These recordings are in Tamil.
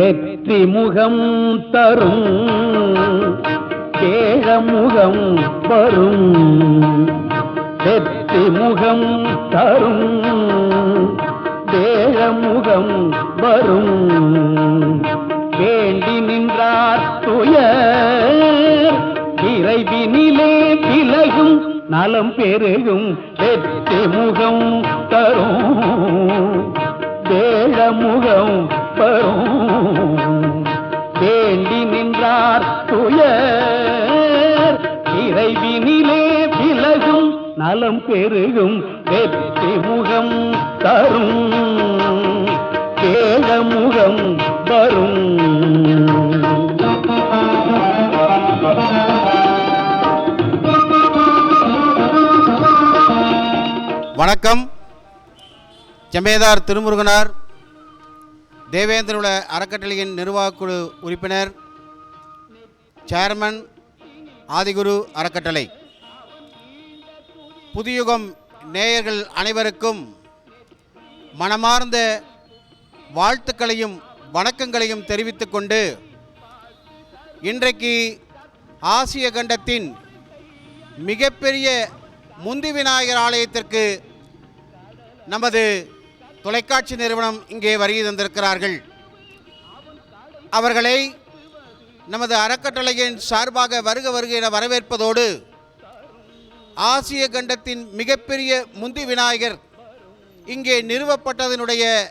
வெற்றி முகம் தரும் கேழமுகம் வரும். வெற்றி முகம் தரும் தேழமுகம் வரும். வேண்டி நின்றார் துயர் இறைவினிலே விலகும் நலம் பெருகும் வெற்றி முகம் தரும். வேழமுகம் வரும். நலம் பெருகும் வெற்றி முகம் தரும். வேழமுகம் வரும். வணக்கம். செம்பேதார் திருமுருகனார் தேவேந்திரகுல அறக்கட்டளையின் நிர்வாகக்குழு உறுப்பினர் சேர்மன் ஆதிகுரு அறக்கட்டளை. புதியுகம் நேயர்கள் அனைவருக்கும் மனமார்ந்த வாழ்த்துக்களையும் வணக்கங்களையும் தெரிவித்துக் கொண்டு இன்றைக்கு ஆசிய கண்டத்தின் மிகப்பெரிய முந்தி விநாயகர் ஆலயத்திற்கு நமது தொலைக்காட்சி நிறுவனம் இங்கே வருகை தந்திருக்கிறார்கள். அவர்களை நமது அறக்கட்டளையின் சார்பாக வருக வருக என வரவேற்பதோடு ஆசிய கண்டத்தின் மிகப்பெரிய முந்தி விநாயகர் இங்கே நிறுவப்பட்டதனுடைய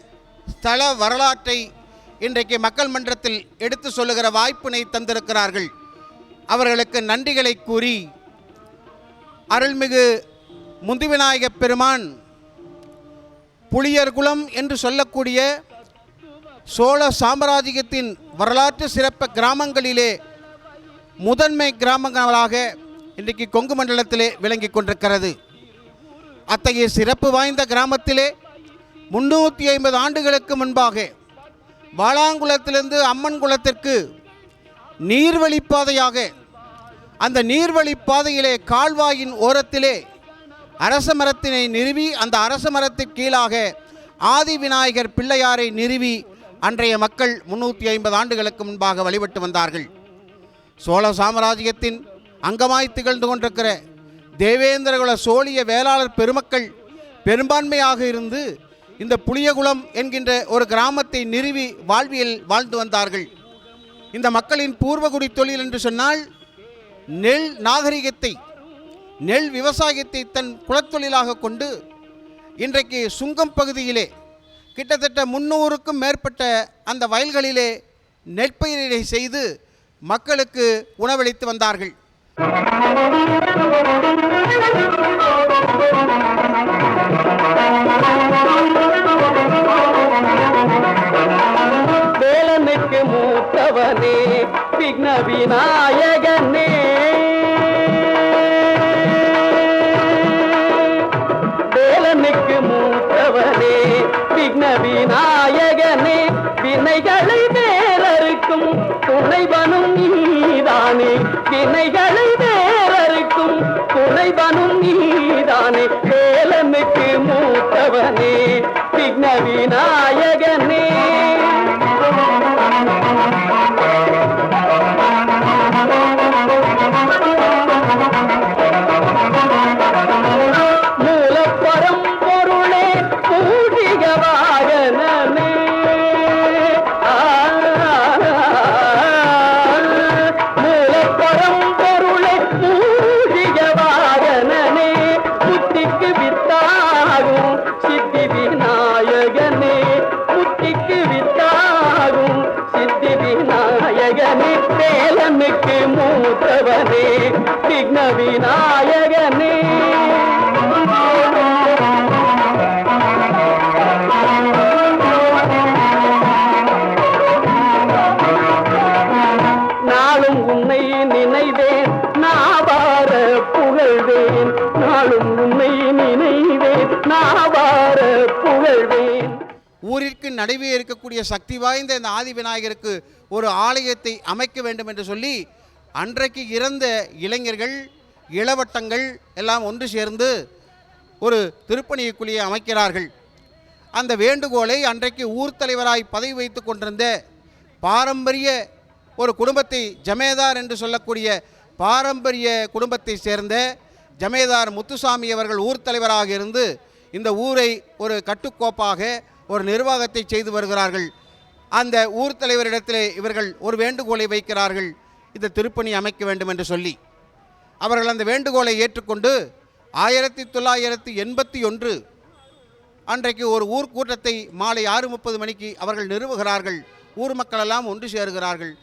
ஸ்தல வரலாற்றை இன்றைக்கு மக்கள் மன்றத்தில் எடுத்து சொல்லுகிற வாய்ப்பினை தந்திருக்கிறார்கள். அவர்களுக்கு நன்றிகளை கூறி அருள்மிகு முந்திவிநாயகப் பெருமான் புளியர்குலம் என்று சொல்லக்கூடிய சோழ சாம்ராஜ்யத்தின் வரலாற்று சிறப்பு கிராமங்களிலே முதன்மை கிராமங்களாக இன்றைக்கு கொங்கு மண்டலத்திலே விளங்கி கொண்டிருக்கிறது. அத்தகைய சிறப்பு வாய்ந்த கிராமத்திலே முன்னூற்றி ஐம்பது ஆண்டுகளுக்கு முன்பாக வாளாங்குளத்திலிருந்து அம்மன் குளத்திற்கு நீர்வழிப்பாதையாக அந்த நீர்வழிப்பாதையிலே கால்வாயின் ஓரத்திலே அரச மரத்தினை நிறுவி அந்த அரச மரத்தின் கீழாக ஆதி விநாயகர் பிள்ளையாரை நிறுவி அன்றைய மக்கள் முன்னூற்றி ஐம்பது ஆண்டுகளுக்கு முன்பாக வழிபட்டு வந்தார்கள். சோழ சாம்ராஜ்யத்தின் அங்கமாய் திகழ்ந்து கொண்டிருக்கிற தேவேந்திரகுல சோழிய வேளாளர் பெருமக்கள் பெரும்பான்மையாக இருந்து இந்த புளியகுளம் என்கின்ற ஒரு கிராமத்தை நிறுவி வாழ்வியல் வாழ்ந்து வந்தார்கள். இந்த மக்களின் பூர்வகுடி தொழில் என்று சொன்னால் நெல் நாகரிகத்தை நெல் விவசாயத்தை தன் குலத்தொழிலாக கொண்டு இன்றைக்கு சுங்கம் பகுதியிலே கிட்டத்தட்ட முன்னூறுக்கும் மேற்பட்ட அந்த வயல்களிலே நெற்பயிரை செய்து மக்களுக்கு உணவளித்து வந்தார்கள். வேலனுக்கு மூத்தவனே விக்ன விநாயகனே வேலனுக்கு மூத்தவனே விக்ன விநாயகனே வினைகளை வேறறுக்கும் துணைவனும் நீதானே. வினைகள் விக்ன விநாயகனே ஊரிற்கு நடுவே இருக்கக்கூடிய சக்தி வாய்ந்த இந்த ஆதி விநாயகருக்கு ஒரு ஆலயத்தை அமைக்க வேண்டும் என்று சொல்லி அன்றைக்கு இறந்த இளைஞர்கள் இளவட்டங்கள் எல்லாம் ஒன்று சேர்ந்து ஒரு திருப்பணியை குழியை அமைக்கிறார்கள். அந்த வேண்டுகோளை அன்றைக்கு ஊர் தலைவராய் பதவி வைத்து கொண்டிருந்த பாரம்பரிய ஒரு குடும்பத்தை ஜமேதார் என்று சொல்லக்கூடிய பாரம்பரிய குடும்பத்தை சேர்ந்த ஜமேதார் முத்துசாமி அவர்கள் ஊர் தலைவராக இருந்து இந்த ஊரை ஒரு கட்டுக்கோப்பாக ஒரு நிர்வாகத்தை செய்து வருகிறார்கள். அந்த ஊர் தலைவரிடத்திலே இவர்கள் ஒரு வேண்டுகோளை வைக்கிறார்கள். இந்த திருப்பணி அமைக்க வேண்டும் என்று சொல்லி. அவர்கள் அந்த வேண்டுகோளை ஏற்றுக்கொண்டு ஆயிரத்தி தொள்ளாயிரத்தி எண்பத்தி ஒன்று அன்றைக்கு ஒரு ஊர் கூட்டத்தை மாலை ஆறு முப்பது மணிக்கு அவர்கள் நிறுவுகிறார்கள். ஊர் மக்களெல்லாம் ஒன்று சேருகிறார்கள்.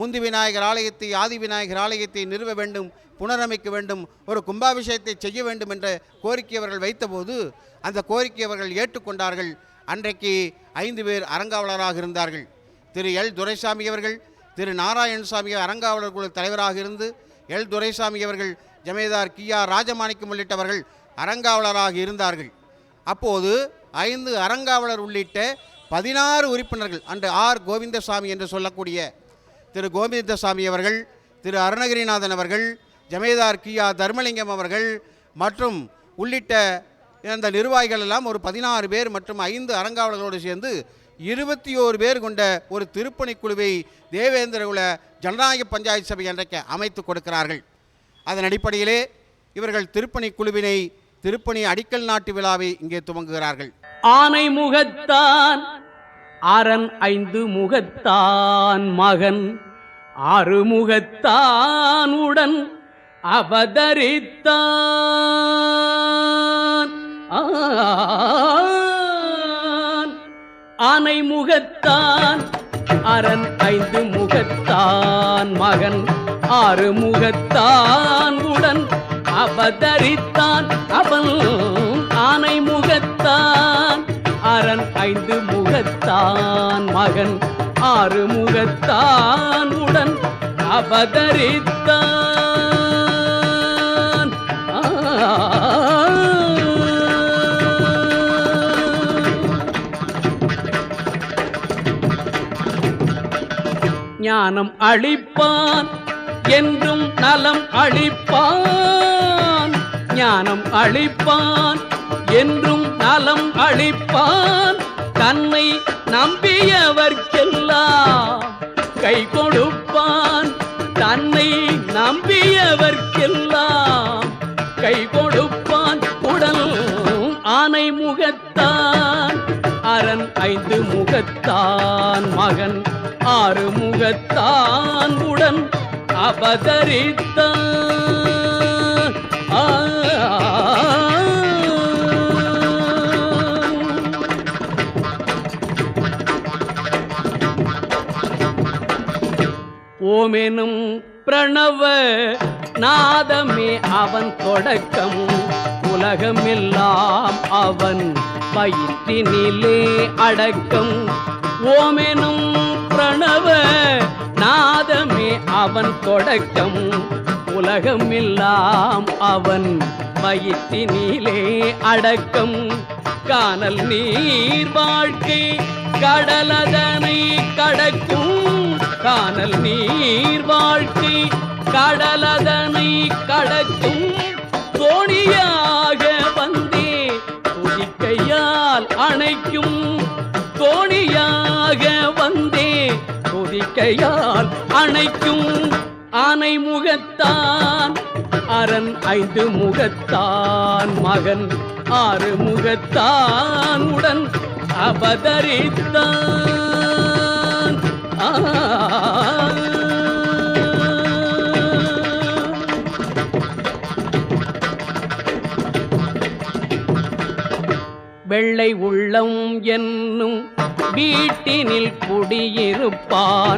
முந்தி விநாயகர் ஆலயத்தை ஆதி விநாயகர் ஆலயத்தை நிறுவ வேண்டும் புனரமைக்க வேண்டும் ஒரு கும்பாபிஷேகத்தை செய்ய வேண்டும் என்ற கோரிக்கை அவர்கள் வைத்தபோது அந்த கோரிக்கை அவர்கள் ஏற்றுக்கொண்டார்கள். அன்றைக்கு ஐந்து பேர் அறங்காவலராக இருந்தார்கள். திரு எல். துரைசாமி அவர்கள் திரு நாராயணசாமி அறங்காவலர் குழு தலைவராக இருந்து எல். துரைசாமி அவர்கள் ஜமேதார் கியா ராஜமாணிக்கம் உள்ளிட்டவர்கள் அறங்காவலராக இருந்தார்கள். அப்போது ஐந்து அறங்காவலர் உள்ளிட்ட பதினாறு உறுப்பினர்கள் அன்று ஆர். கோவிந்தசாமி என்று சொல்லக்கூடிய திரு. கோவிந்தசாமி அவர்கள் திரு. அருணகிரிநாதன் அவர்கள் ஜமேதார் கியா தர்மலிங்கம் அவர்கள் மற்றும் உள்ளிட்ட இந்த நிர்வாகிகள் எல்லாம் ஒரு பதினாறு பேர் மற்றும் ஐந்து அறங்காவலர்களோடு சேர்ந்து இருபத்தி ஓரு பேர் கொண்ட ஒரு திருப்பணி குழுவை தேவேந்திரகுல ஜனநாயக பஞ்சாயத்து சபை அன்றைக்கு அமைத்து கொடுக்கிறார்கள். அதன் அடிப்படையிலே இவர்கள் திருப்பணி குழுவினை திருப்பணி அடிக்கல் நாட்டு விழாவை இங்கே துவங்குகிறார்கள். ஆனை முகத்தான் அரண் ஐந்து முகத்தான் மகன் ஆறு முகத்தான் உடன் அவதரித்தான். ஆனை முகத்தான் அரண் ஐந்து முகத்தான். மகன் ஆறு முகத்தான். உடன் அவதரித்தான் அவன். ஆனை முகத்தான் அரண் ஐந்து முகத்தான். மகன் ஆறு முகத்தான். உடன் அவதரித்தான். ஞானம் அளிப்பான் என்றும் நலம் அளிப்பான். ஞானம் அளிப்பான் என்றும் நலம் அளிப்பான். தன்னை நம்பியவர்க்கெல்லாம் கை கொடுப்பான். தன்னை நம்பியவர்க்கெல்லாம் கை கொடுப்பான். உடல் ஆனை முகத்தான். அரண் ஐந்து முகத்தான். மகன் ஆறு முகத்தான் உடன் அவதரித்தான் ஓமெனும் பிரணவ நாதமே அவன் தொடக்கம் உலகமெல்லாம் அவன் பயிற்றினிலே அடக்கம். ஓமெனும் நாதமே அவன் தொடக்கம். உலகமெல்லாம் அவன் மயிற்றினிலே அடக்கம். காணல் நீர் வாழ்க்கை கடலதனை கடக்கும். காணல் நீர் வாழ்க்கை கடலதனை கடக்கும். தோணியாக வந்தே துதிக்கையால் அணைக்கும். அடையால் அணைக்கும் ஆனை முகத்தான். அரண் ஐந்து முகத்தான் மகன் ஆறு முகத்தான் உடன் அவதரித்தான். வெள்ளை உள்ளம் என்னும் வீட்டினில் குடியிருப்பான்.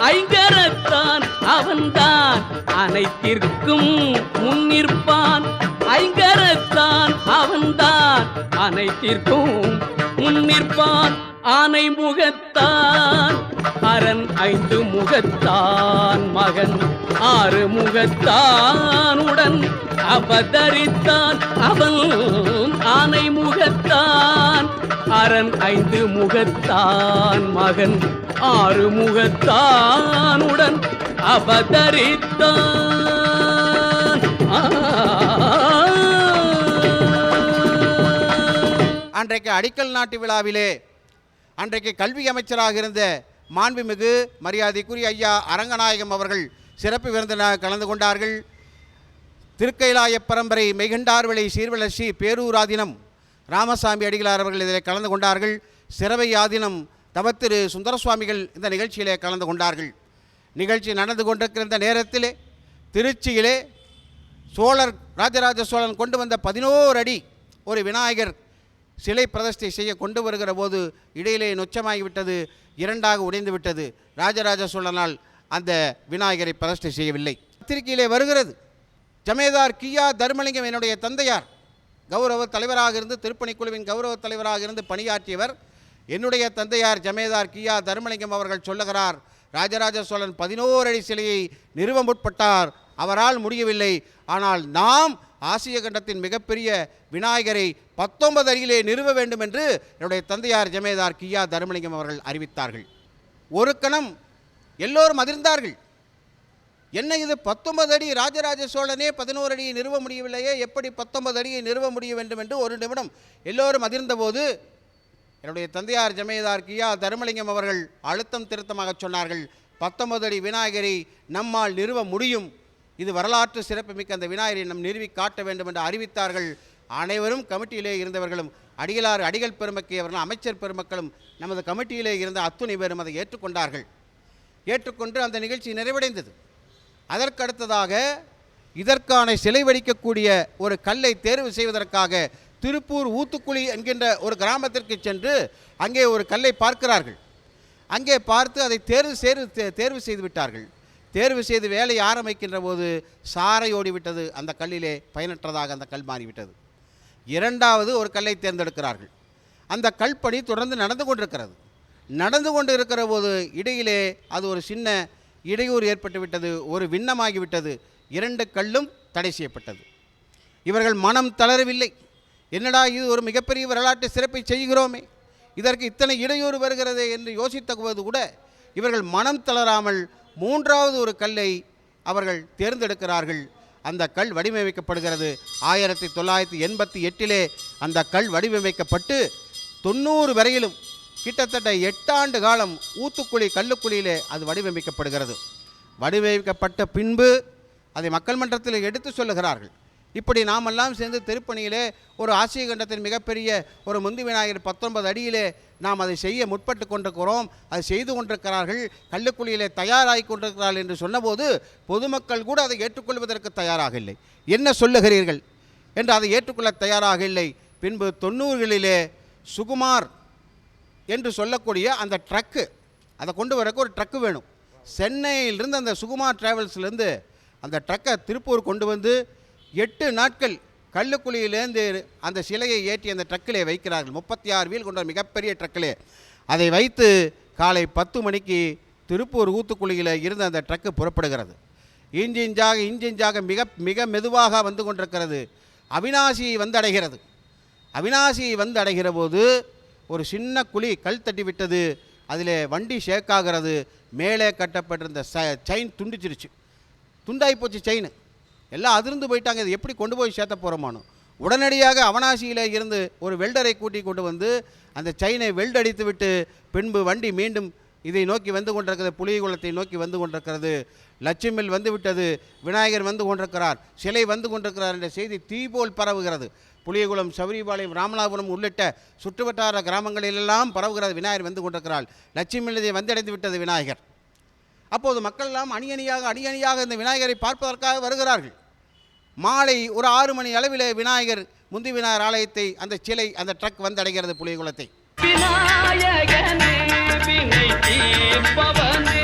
ஐங்கரத்தான் அவன்தான். அனைத்திற்கும் முன்னிற்பான் ஐங்கரத்தான் அவன்தான். அனைத்திற்கும் முன்னிற்பான் ஆனை முகத்தான் அரண் ஐந்து முகத்தான் மகன் ஆறு முகத்தானுடன் அவதரித்தான் அவன் ஆனை முகத்தான் அரண் ஐந்து முகத்தான் மகன் ஆறு முகத்தானுடன் அவதரித்தான். அன்றைக்கு அடிக்கல் நாட்டு விழாவிலே அன்றைக்கு கல்வி அமைச்சராக இருந்த மாண்புமிகு மரியாதைக்குரிய ஐயா அரங்கநாயகம் அவர்கள் சிறப்பு விருந்தினராக கலந்து கொண்டார்கள். திருக்கைலாய பரம்பரை மெய்கண்டார்வழி சீர்வளர்ச்சி பேரூராதினம் ராமசாமி அடிகளார் அவர்கள் இதில் கலந்து கொண்டார்கள். சிறவை ஆதினம் தவத்திரு சுந்தரசுவாமிகள் இந்த நிகழ்ச்சியிலே கலந்து கொண்டார்கள். நிகழ்ச்சி நடந்து கொண்டிருக்கிற நேரத்திலே திருச்சியிலே சோழர் ராஜராஜ சோழன் கொண்டு வந்த பதினோரு அடி ஒரு விநாயகர் சிலை பிரதிஷ்டை செய்ய கொண்டு வருகிற போது இடையிலே நொச்சமாகிவிட்டது இரண்டாக உடைந்து விட்டது ராஜராஜ சோழனால் அந்த விநாயகரை பிரதிஷ்டை செய்யவில்லை. பத்திரிகையிலே வருகிறது ஜமேதார் கியா தர்மலிங்கம் என்னுடைய தந்தையார். கௌரவ தலைவராக இருந்து திருப்பணிக்குழுவின் கௌரவ தலைவராக இருந்து பணியாற்றியவர். என்னுடைய தந்தையார் ஜமேதார் கியா தர்மலிங்கம் அவர்கள் சொல்லுகிறார் ராஜராஜ சோழன் பதினோரு அடி சிலையை நிறுவ முற்பட்டார் அவரால் முடியவில்லை. ஆனால் நாம் ஆசிய கண்டத்தின் மிகப்பெரிய விநாயகரை பத்தொன்பது அடியிலே நிறுவ வேண்டும் என்று என்னுடைய தந்தையார் ஜமேதார் கியா தர்மலிங்கம் அவர்கள் அறிவித்தார்கள். ஒரு கணம் எல்லோரும் அதிர்ந்தார்கள். என்ன இது பத்தொன்பது அடி ராஜராஜ சோழனே பதினோரு அடியை நிறுவ முடியவில்லையே? எப்படி பத்தொன்பது அடியை நிறுவ முடிய வேண்டும் என்று ஒரு நிமிடம் எல்லோரும் அதிர்ந்தபோது என்னுடைய தந்தையார் ஜமேதார் கியா தர்மலிங்கம் அவர்கள் அழுத்தம் திருத்தமாக சொன்னார்கள். பத்தொன்பது அடி விநாயகரை நம்மால் நிறுவ முடியும். இது வரலாற்று சிறப்புமிக்க அந்த விநாயகரை நம் நிறுவி காட்ட வேண்டும் என்று அறிவித்தார்கள் அனைவரும் கமிட்டியிலே இருந்தவர்களும். அடிகளார் அடிகள் பெருமக்கை அமைச்சர் பெருமக்களும் நமது கமிட்டியிலே இருந்த அத்துணை பேரும் அதை ஏற்றுக்கொண்டார்கள். ஏற்றுக்கொண்டு அந்த நிகழ்ச்சி நிறைவடைந்தது. அதற்கடுத்ததாக இதற்கான சிலை வடிக்கக்கூடிய ஒரு கல்லை தேர்வு செய்வதற்காக திருப்பூர் ஊத்துக்குழி என்கின்ற ஒரு கிராமத்திற்கு சென்று அங்கே ஒரு கல்லை பார்க்கிறார்கள். அங்கே பார்த்து அதை தேர்வு செய்து தேர்வு செய்து விட்டார்கள். தேர்வு செய்து வேலை ஆரம்பிக்கின்ற போது சாரை ஓடிவிட்டது. அந்த கல்லிலே பயனற்றதாக அந்த கல் மாறிவிட்டது. இரண்டாவது ஒரு கல்லை தேர்ந்தெடுக்கிறார்கள். அந்த கல்பணி தொடர்ந்து நடந்து கொண்டிருக்கிறது. நடந்து கொண்டு இருக்கிற போது இடையிலே அது ஒரு சின்ன இடையூறு ஏற்பட்டுவிட்டது. ஒரு விண்ணமாகிவிட்டது. இரண்டு கல்லும் தடை செய்யப்பட்டது. இவர்கள் மனம் தளரவில்லை. என்னடா இது ஒரு மிகப்பெரிய வரலாற்று சிறப்பை செய்கிறோமே. இதற்கு இத்தனை இடையூறு வருகிறதே என்று யோசித்த போது கூட இவர்கள் மனம் தளராமல் மூன்றாவது ஒரு கல்லை அவர்கள் தேர்ந்தெடுக்கிறார்கள். அந்த கல் வடிவமைக்கப்படுகிறது. ஆயிரத்தி தொள்ளாயிரத்தி எண்பத்தி எட்டிலே அந்த கல் வடிவமைக்கப்பட்டு தொண்ணூறு வரையிலும் கிட்டத்தட்ட எட்டாண்டு காலம் ஊத்துக்குழி கல்லுக்குழியிலே அது வடிவமைக்கப்படுகிறது. வடிவமைக்கப்பட்ட பின்பு அதை மக்கள் மன்றத்தில் எடுத்து சொல்லுகிறார்கள். இப்படி நாமெல்லாம் சேர்ந்து திருப்பணியிலே ஒரு ஆசிய கண்டத்தின் மிகப்பெரிய ஒரு முந்தி விநாயகர் பத்தொன்பது அடியிலே நாம் அதை செய்ய முற்பட்டு கொண்டிருக்கிறோம். அதை செய்து கொண்டிருக்கிறார்கள். கள்ளுக்குழியிலே தயாராகி கொண்டிருக்கிறார்கள் என்று சொன்னபோது பொதுமக்கள் கூட அதை ஏற்றுக்கொள்வதற்கு தயாராக இல்லை. என்ன சொல்லுகிறீர்கள்? என்று அதை ஏற்றுக்கொள்ள தயாராக இல்லை. பின்பு தொண்ணூறுகளிலே சுகுமார் என்று சொல்லக்கூடிய அந்த ட்ரக்கு அதை கொண்டு வரக்கு ஒரு ட்ரக்கு வேணும். சென்னையிலிருந்து அந்த சுகுமார் டிராவல்ஸ்லேருந்து அந்த ட்ரக்கை திருப்பூர் கொண்டு வந்து எட்டு நாட்கள் கல்லுக்குழியிலேருந்து அந்த சிலையை ஏற்றி அந்த ட்ரக்கிலே வைக்கிறார்கள். முப்பத்தி ஆறு வீல் கொண்ட மிகப்பெரிய ட்ரக்கிலே. அதை வைத்து காலை பத்து மணிக்கு திருப்பூர் ஊத்துக்குழியில் இருந்து அந்த ட்ரக்கு புறப்படுகிறது. இஞ்சிஞ்சாக இஞ்சிஞ்சாக மிக மிக மெதுவாக வந்து கொண்டிருக்கிறது. அவினாசியை வந்தடைகிறது. அவினாசி வந்து அடைகிற போது ஒரு சின்ன குழி கல் தட்டி விட்டது. அதில் வண்டி ஷேக் ஆகிறது. மேலே கட்டப்பட்டிருந்த ச செயின் துண்டிச்சிருச்சு. துண்டாகி போச்சு செயின் எல்லாம் அதிர்ந்து போயிட்டாங்க. இது எப்படி கொண்டு போய் சேர்த்த போகிறோமானோ உடனடியாக அவனாசியில் இருந்து ஒரு வெல்டரை கூட்டி கொண்டு வந்து அந்த செயினை வெல்டடித்து விட்டு பின்பு வண்டி மீண்டும் இதை நோக்கி வந்து கொண்டிருக்கிறது புலிகுளத்தை நோக்கி வந்து கொண்டிருக்கிறது. லட்சுமில் வந்து விட்டது விநாயகர் வந்து கொண்டிருக்கிறார் சிலை வந்து கொண்டிருக்கிறார் என்ற செய்தி தீபோல் பரவுகிறது. புளியகுளம் சபரிபாளையம் ராமநாதபுரம் உள்ளிட்ட சுற்றுவட்டார கிராமங்களிலெல்லாம் பரவுகிறது விநாயகர் வந்து கொண்டிருக்கிறார். லட்சுமியில் இதை வந்தடைந்து விட்டது விநாயகர். அப்போது மக்கள் எல்லாம் அணி அணியாக அணி அணியாக இந்த விநாயகரை பார்ப்பதற்காக வருகிறார்கள். மாலை ஒரு ஆறு மணி அளவில் விநாயகர் முந்தி விநாயகர் ஆலயத்தை அந்த சிலை அந்த ட்ரக் வந்தடைகிறது புலியகுளத்தை விநாயகனே விநாயகனே வினை தீர்ப்பவனே.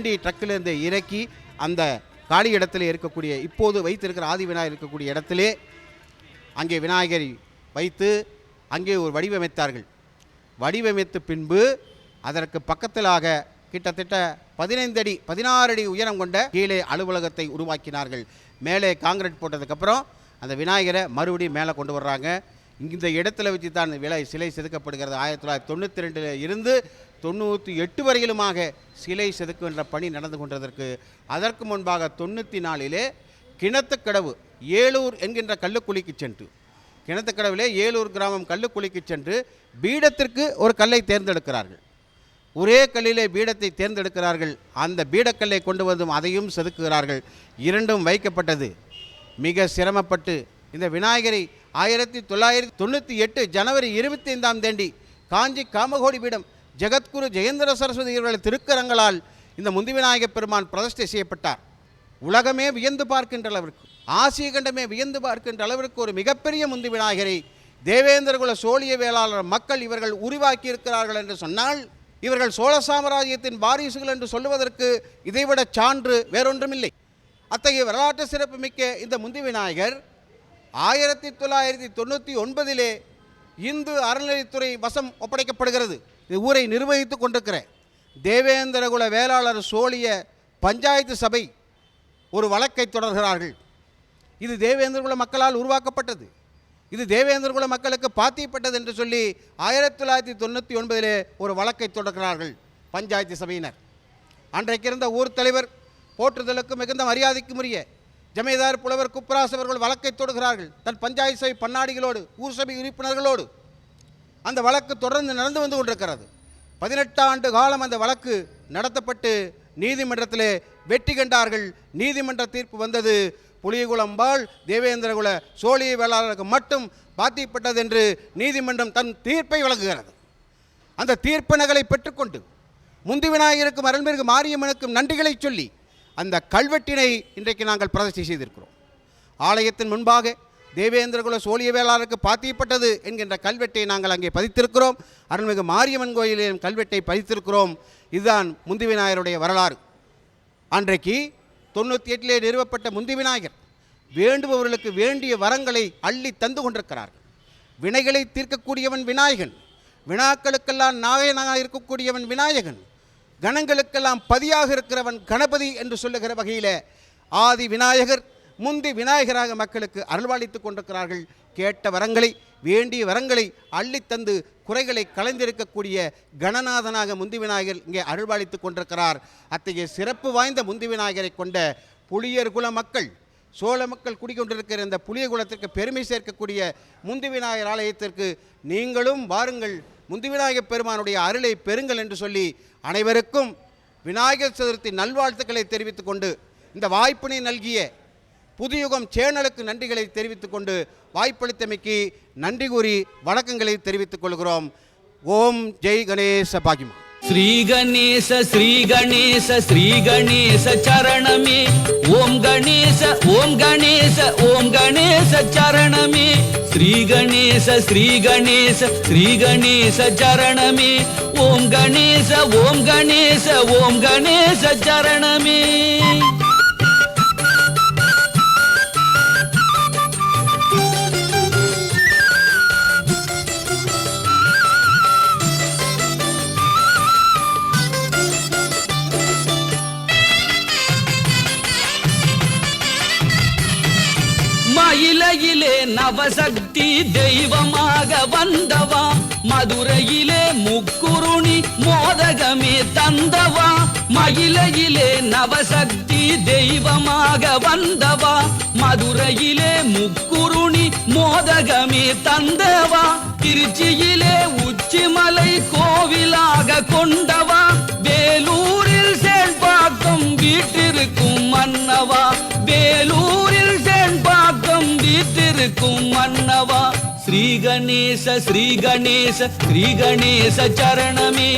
வண்டி ட்ரக்கிலிருந்து இறக்கி அந்த காலி இடத்துல இருக்கக்கூடிய இப்போது வைத்திருக்கிற ஆதி விநாயகர் இருக்கக்கூடிய இடத்திலே அங்கே விநாயகரை வைத்து அங்கே ஒரு வடிவமைத்தார்கள். வடிவமைத்த பின்பு அதற்கு பக்கத்திலாக கிட்டத்தட்ட பதினைந்து அடி பதினாறு அடி உயரம் கொண்ட கீழே அலுவலகத்தை உருவாக்கினார்கள். மேலே காங்கிரீட் போட்டதுக்கப்புறம் அந்த விநாயகரை மறுபடியும் மேலே கொண்டு வர்றாங்க. இந்த இடத்துல வச்சு தான் இந்த விலை சிலை செதுக்கப்படுகிறது. ஆயிரத்தி தொள்ளாயிரத்தி தொண்ணூற்றி ரெண்டில் இருந்து தொண்ணூற்றி எட்டு வரையிலுமாக சிலை செதுக்குகின்ற பணி நடந்து கொண்டதற்கு அதற்கு முன்பாக தொண்ணூற்றி நாலிலே கிணத்துக்கடவு ஏலூர் என்கின்ற கல்லுக்குழிக்கு சென்று கிணத்துக்கடவிலே ஏலூர் கிராமம் கல்லுக்குழிக்கு சென்று பீடத்திற்கு ஒரு கல்லை தேர்ந்தெடுக்கிறார்கள். ஒரே கல்லிலே பீடத்தை தேர்ந்தெடுக்கிறார்கள். அந்த பீடக்கல்லை கொண்டு வந்தும் அதையும் செதுக்குகிறார்கள். இரண்டும் வைக்கப்பட்டது. மிக சிரமப்பட்டு இந்த விநாயகரை ஆயிரத்தி தொள்ளாயிரத்தி தொண்ணூற்றி எட்டு ஜனவரி இருபத்தி ஐந்தாம் தேதி காஞ்சி காமகோடி பீடம் ஜெகத்குரு ஜெயேந்திர சரஸ்வதி இவர்கள் திருக்கரங்களால் இந்த முந்திவிநாயகப் பெருமான் பிரதிஷ்டை செய்யப்பட்டார். உலகமே வியந்து பார்க்கின்ற அளவிற்கு ஆசிய கண்டமே வியந்து பார்க்கின்ற அளவிற்கு ஒரு மிகப்பெரிய முந்தி விநாயகரை தேவேந்திரகுல சோழிய வேளாளர் மக்கள் இவர்கள் உருவாக்கி இருக்கிறார்கள் என்று சொன்னால் இவர்கள் சோழ சாம்ராஜ்யத்தின் வாரிசுகள் என்று சொல்லுவதற்கு இதைவிட சான்று வேறொன்றுமில்லை. அத்தகைய வரலாற்று சிறப்புமிக்க இந்த முந்தி விநாயகர் ஆயிரத்தி தொள்ளாயிரத்தி தொண்ணூற்றி ஒன்பதிலே இந்து அறநிலைத்துறை வசம் ஒப்படைக்கப்படுகிறது. இது ஊரை நிர்வகித்து கொண்டிருக்கிற தேவேந்திரகுல வேளாளர் சோழிய பஞ்சாயத்து சபை ஒரு வழக்கை தொடர்கிறார்கள். இது தேவேந்திரகுல மக்களால் உருவாக்கப்பட்டது. இது தேவேந்திரகுல மக்களுக்கு பாத்தியப்பட்டது என்று சொல்லி ஆயிரத்தி தொள்ளாயிரத்தி தொண்ணூற்றி ஒன்பதிலே ஒரு வழக்கை தொடர்கிறார்கள் பஞ்சாயத்து சபையினர். அன்றைக்கு இருந்த ஊர் தலைவர் போற்றுதலுக்கு மிகுந்த மரியாதைக்கும் உரிய ஜமீதார் புலவர் குப்ராஸ் அவர்கள் வழக்கை தொடுகிறார்கள். தன் பஞ்சாயத்து சபை பன்னாடிகளோடு ஊர் சபை உறுப்பினர்களோடு. அந்த வழக்கு தொடர்ந்து நடந்து வந்து கொண்டிருக்கிறது. பதினெட்டு ஆண்டு காலம் அந்த வழக்கு நடத்தப்பட்டு நீதிமன்றத்திலே வெற்றி கண்டார்கள். நீதிமன்ற தீர்ப்பு வந்தது புலியகுளம்பாள் தேவேந்திரகுல சோழிய வேளாளருக்கு மட்டும் பாத்திப்பட்டது என்று நீதிமன்றம் தன் தீர்ப்பை வழங்குகிறது அந்த தீர்ப்பு நகலை பெற்றுக்கொண்டு முந்தி விநாயகருக்கும் அருள்மிகு மாரியம்மனுக்கும் நன்றிகளை சொல்லி அந்த கல்வெட்டினை இன்றைக்கு நாங்கள் பிரதிஷ்டை செய்திருக்கிறோம். ஆலயத்தின் முன்பாக தேவேந்திரகுல சோழிய வேளாளருக்கு பாத்தியப்பட்டது என்கின்ற கல்வெட்டை நாங்கள் அங்கே பதித்திருக்கிறோம். அருள்மிகு மாரியம்மன் கோயிலின் கல்வெட்டை பதித்திருக்கிறோம். இதுதான் முந்தி விநாயகருடைய வரலாறு. அன்றைக்கு தொண்ணூற்றி எட்டிலே நிறுவப்பட்ட முந்தி விநாயகர் வேண்டுபவர்களுக்கு வேண்டிய வரங்களை அள்ளி தந்து கொண்டிருக்கிறார் வினைகளை தீர்க்கக்கூடியவன் விநாயகன் வினாக்களுக்கெல்லாம் நாயகனாக இருக்கக்கூடியவன் விநாயகன் கணங்களுக்கெல்லாம் பதியாக இருக்கிறவன் கணபதி என்று சொல்லுகிற வகையில் ஆதி விநாயகர் முந்தி விநாயகராக மக்களுக்கு அருள்வாளித்துக் கொண்டிருக்கிறார்கள். கேட்ட வரங்களை வேண்டிய வரங்களை அள்ளித்தந்து குறைகளை கலைந்திருக்கக்கூடிய கணநாதனாக முந்தி விநாயகர் இங்கே அருள்வாளித்துக் கொண்டிருக்கிறார். அத்தகைய சிறப்பு வாய்ந்த முந்தி விநாயகரை கொண்ட புளியர்குல மக்கள் சோழ மக்கள் குடிக்கொண்டிருக்கிற இந்த புளிய குலத்திற்கு பெருமை சேர்க்கக்கூடிய முந்தி விநாயகர் ஆலயத்திற்கு நீங்களும் வாருங்கள். முந்திவிநாயக பெருமானுடைய அருளை பெறுங்கள் என்று சொல்லி அனைவருக்கும் விநாயகர் சதுர்த்தி நல்வாழ்த்துக்களை தெரிவித்துக் கொண்டு இந்த வாய்ப்பினை நல்கிய புதுயுகம் சேனலுக்கு நன்றிகளை தெரிவித்துக் கொண்டு வாய்ப்பளித்தமைக்கு நன்றி கூறி வணக்கங்களை தெரிவித்துக் கொள்கிறோம். ஓம் ஜெய் கணேச பாகிமா శ్రీ గణేశ శ్రీ గణేశ శ్రీ గణేశ చరణమే ఓం గణేశ ఓం గణేశ ఓం గణేశ చరణమే శ్రీ గణేశ శ్రీ గణేశ శ్రీ గణేశ చరణమే ఓం గణేశ ఓం గణేశ ఓం గణేశ చరణమే நவசக்தி தெய்வமாக வந்தவா? மதுரையிலே முக்குருணி மோதகமே தந்தவா? மகிழையிலே நவசக்தி தெய்வமாக வந்தவா? மதுரையிலே முக்குருணி மோதகமே தந்தவா? திருச்சியிலே உச்சிமலை கோவிலாக கொண்டவா? வேலூரில் செயல்பாக்கும் வீட்டிற்கும் மன்னவா வேலூரில் சேண்பாக்கம் மன்னவா ஸ்ரீ கணேச ஸ்ரீ கணேச ஸ்ரீ கணேச சரணமே.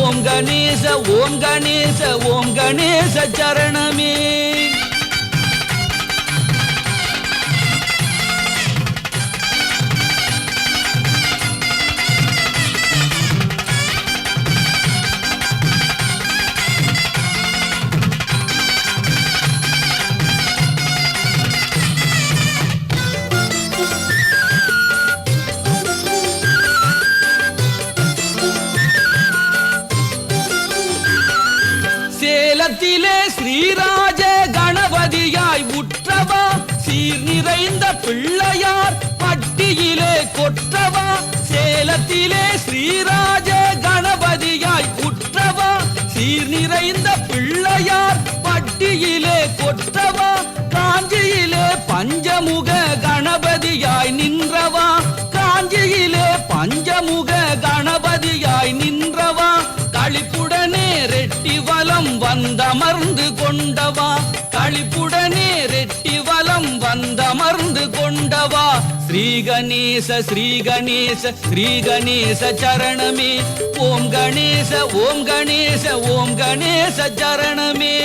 ஓம் கணேச ஓம் கணேச ஓம் கணேச சரணமே. பிள்ளையார் பட்டியிலே கொற்றவா சேலத்திலே ஸ்ரீராஜ கணபதியாய் குற்றவா சீர் நிறைந்த பிள்ளையார் பட்டியிலே கொற்றவா காஞ்சியிலே பஞ்சமுக கணபதியாய் நின்றவா காஞ்சியிலே பஞ்சமுக கணபதியாய் நின்றவா களிப்புடனே ரெட்டி வலம் வந்தமர்ந்து கொண்டவா களிப்புடனே ரெட்டி வலம் வந்தமர்ந்து கொண்டவா? ஸ்ரீ கணேச ஸ்ரீ கணேச ஸ்ரீ கணேச சரணமே. ஓம் கணேச ஓம் கணேச ஓம் கணேச சரணமே.